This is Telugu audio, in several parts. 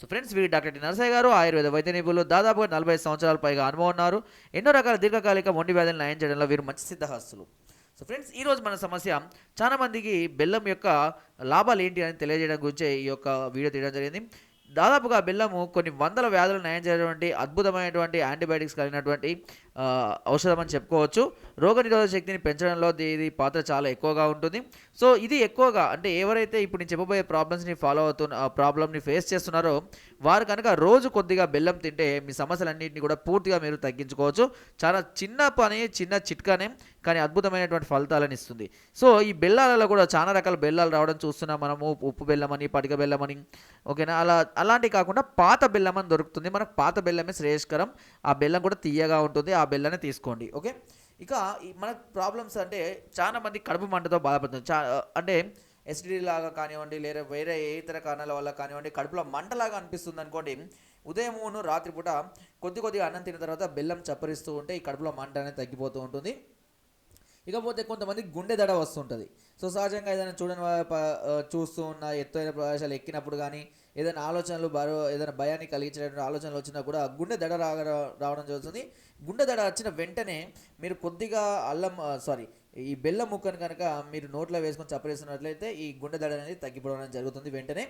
సో ఫ్రెండ్స్ వీరి డాక్టర్ టి. నరసయ్య గారు ఆయుర్వేద వైద్య నిపుణులు దాదాపుగా నలభై సంవత్సరాల పైగా అనుభవం ఉన్నారు. ఎన్నో రకాల దీర్ఘకాలిక మొండి వ్యాధులను నయం చేయడంలో వీరు మంచి సిద్ధహస్తులు. సో ఫ్రెండ్స్ ఈరోజు మన సమస్య చాలా మందికి బెల్లం యొక్క లాభాలు ఏంటి అని తెలియజేయడం గురించి ఈ యొక్క వీడియో తీయడం జరిగింది. దాదాపుగా బెల్లము కొన్ని వందల వ్యాధులు నయం చేయటువంటి అద్భుతమైనటువంటి యాంటీబయాటిక్స్ కలిగినటువంటి ఆ, ఔషధం అని చెప్పుకోవచ్చు. రోగనిరోధక శక్తిని పెంచడంలో ఇది పాత్ర చాలా ఎక్కువగా ఉంటుంది. సో ఇది ఎక్కువగా అంటే ఎవరైతే ఇప్పుడు నేను చెప్పబోయే ప్రాబ్లమ్స్ని ఫాలో అవుతున్న ప్రాబ్లమ్ని ఫేస్ చేస్తున్నారో వారు కనుక రోజు కొద్దిగా బెల్లం తింటే మీ సమస్యలన్నింటినీ కూడా పూర్తిగా మీరు తగ్గించుకోవచ్చు. చాలా చిన్న పని చిన్న చిట్కానే కానీ అద్భుతమైనటువంటి ఫలితాలను ఇస్తుంది. సో ఈ బెల్లాలలో కూడా చాలా రకాల బెల్లాలు రావడం చూస్తున్నాం మనము. ఉప్పు బెల్లం అని పటిక బెల్లం అని ఓకేనా? అలా అలాంటివి కాకుండా పాత బెల్లం అని దొరుకుతుంది. మనకు పాత బెల్లమే శ్రేయస్కరం. ఆ బెల్లం కూడా తీయగా ఉంటుంది. ఆ బెల్లాన్ని తీసుకోండి ఓకే? ఇక మన ప్రాబ్లమ్స్ అంటే చాలా మంది కడుపు మంటతో బాధపడుతుంది చా అంటే ఎసిడిటీ లాగా కానివ్వండి లేదా వేరే ఏ ఇతర కారణాల వల్ల కానివ్వండి కడుపులో మంటలాగా అనిపిస్తుంది అనుకోండి ఉదయమును రాత్రిపూట కొద్ది కొద్దిగా అన్నం తిన్న తర్వాత బెల్లం చప్పరిస్తూ ఉంటే ఈ కడుపులో మంట అనేది తగ్గిపోతూ ఉంటుంది. ఇకపోతే కొంతమంది గుండె దడ వస్తుంటుంది. సో సహజంగా ఏదైనా చూడని చూస్తూ ఉన్న ఎత్తైన ప్రదేశాలు ఎక్కినప్పుడు కానీ ఏదైనా ఆలోచనలు బరో ఏదైనా భయాన్ని కలిగించేటువంటి ఆలోచనలు వచ్చినా కూడా గుండె దడ రాగ రావడం జరుగుతుంది. గుండె దడ వచ్చిన వెంటనే మీరు కొద్దిగా అల్లం సారీ ఈ బెల్లం ముక్కను కనుక మీరు నోట్లో వేసుకొని చప్పరేస్తున్నట్లయితే ఈ గుండె దడ అనేది తగ్గిపోవడం జరుగుతుంది వెంటనే.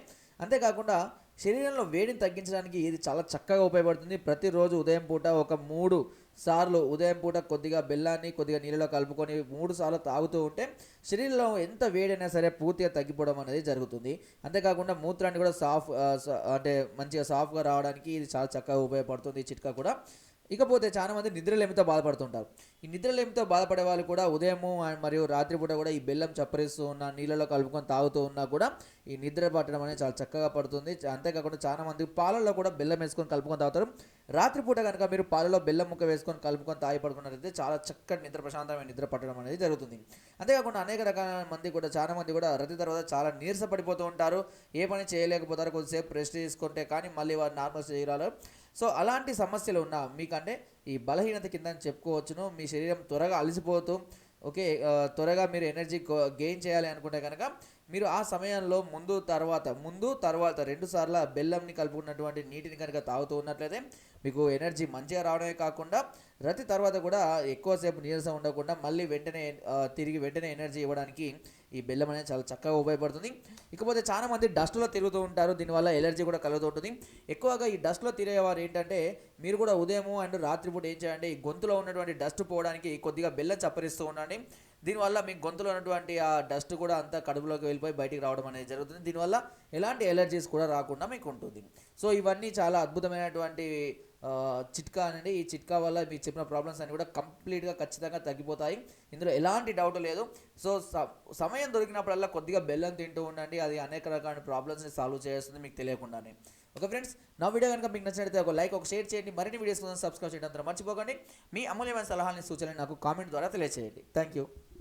అంతేకాకుండా శరీరంలో వేడిని తగ్గించడానికి ఇది చాలా చక్కగా ఉపయోగపడుతుంది. ప్రతిరోజు ఉదయం పూట ఒక మూడు సార్లు ఉదయం పూట కొద్దిగా బెల్లాన్ని కొద్దిగా నీళ్ళలో కలుపుకొని మూడు సార్లు తాగుతూ ఉంటే శరీరంలో ఎంత వేడైనా సరే పూర్తిగా తగ్గిపోవడం అనేది జరుగుతుంది. అంతేకాకుండా మూత్రాన్ని కూడా సాఫ్ అంటే మంచిగా సాఫ్గా రావడానికి ఇది చాలా చక్కగా ఉపయోగపడుతుంది ఈ చిట్కా కూడా. ఇకపోతే చాలామంది నిద్రలేమితో బాధపడుతుంటారు. ఈ నిద్రలేమితో బాధపడే వాళ్ళు కూడా ఉదయము మరియు రాత్రిపూట కూడా ఈ బెల్లం చప్పరిస్తూ ఉన్న నీళ్ళలో కలుపుకొని తాగుతూ ఉన్నా కూడా ఈ నిద్ర పట్టడం అనేది చాలా చక్కగా పడుతుంది. అంతేకాకుండా చాలా మంది పాలల్లో కూడా బెల్లం వేసుకొని కలుపుకొని తాగుతారు. రాత్రిపూట కనుక మీరు పాలలో బెల్లం ముక్క వేసుకొని కలుపుకొని తాగి పడుకున్నట్లయితే చాలా చక్కటి నిద్ర ప్రశాంతమైన నిద్ర పట్టడం అనేది జరుగుతుంది. అంతేకాకుండా అనేక రకాల మంది కూడా చాలా మంది కూడా రతి తర్వాత చాలా నీరస పడిపోతూ ఉంటారు. ఏ పని చేయలేకపోతారు. కొద్దిసేపు రెస్ట్ తీసుకుంటే కానీ మళ్ళీ వారు నార్మల్ శరీరాలు సో అలాంటి సమస్యలు ఉన్నా మీకంటే ఈ బలహీనత కింద అని చెప్పుకోవచ్చును. మీ శరీరం త్వరగా అలసిపోతూ ఓకే త్వరగా మీరు ఎనర్జీ గెయిన్ చేయాలి అనుకుంటే కనుక మీరు ఆ సమయంలో ముందు తర్వాత ముందు తర్వాత రెండు సార్లు బెల్లంని కలుపుకున్నటువంటి నీటిని కనుక తాగుతూ ఉన్నట్లయితే మీకు ఎనర్జీ మంచిగా రావడమే కాకుండా రతి తర్వాత కూడా ఎక్కువసేపు నీరసం ఉండకుండా మళ్ళీ వెంటనే తిరిగి వెంటనే ఎనర్జీ ఇవ్వడానికి ఈ బెల్లం అనేది చాలా చక్కగా ఉపయోగపడుతుంది. ఇకపోతే చాలా మంది డస్ట్లో తిరుగుతూ ఉంటారు దీనివల్ల ఎలర్జీ కూడా కలుగుతూ ఉంటుంది. ఎక్కువగా ఈ డస్ట్లో తిరిగేవారు ఏంటంటే మీరు కూడా ఉదయము అండ్ రాత్రిపూట ఏం చేయండి ఈ గొంతులో ఉన్నటువంటి డస్ట్ పోవడానికి కొద్దిగా బెల్లం చప్పరిస్తూ ఉండండి. దీనివల్ల మీ గొంతులో ఉన్నటువంటి ఆ డస్ట్ కూడా అంతా కడుపులోకి వెళ్ళిపోయి బయటికి రావడం అనేది జరుగుతుంది. దీనివల్ల ఎలాంటి ఎలర్జీస్ కూడా రాకుండా మీకు ఉంటుంది. సో ఇవన్నీ చాలా అద్భుతమైనటువంటి చిట్కా అనేది ఈ చిట్కా వల్ల మీకు చెప్పిన ప్రాబ్లమ్స్ అన్ని కూడా కంప్లీట్గా ఖచ్చితంగా తగ్గిపోతాయి. ఇందులో ఎలాంటి డౌట్ లేదు. సో స- సమయం దొరికినప్పుడల్లా కొద్దిగా బెల్లం తింటూ ఉండండి. అది అనేక రకాల ప్రాబ్లమ్స్ని సాల్వ్ చేస్తుంది మీకు తెలియకుండానే. ఓకే ఫ్రెండ్స్ నా వీడియో కనుక మీకు నచ్చినట్లయితే ఒక లైక్ ఒక షేర్ చేయండి. మరిన్ని వీడియోస్ కోసం సబ్స్క్రైబ్ చేయడం మర్చిపోకండి. మీ అమూల్యమైన సలహాలని సూచనలు నాకు కామెంట్ ద్వారా తెలియజేయండి థ్యాంక్ యూ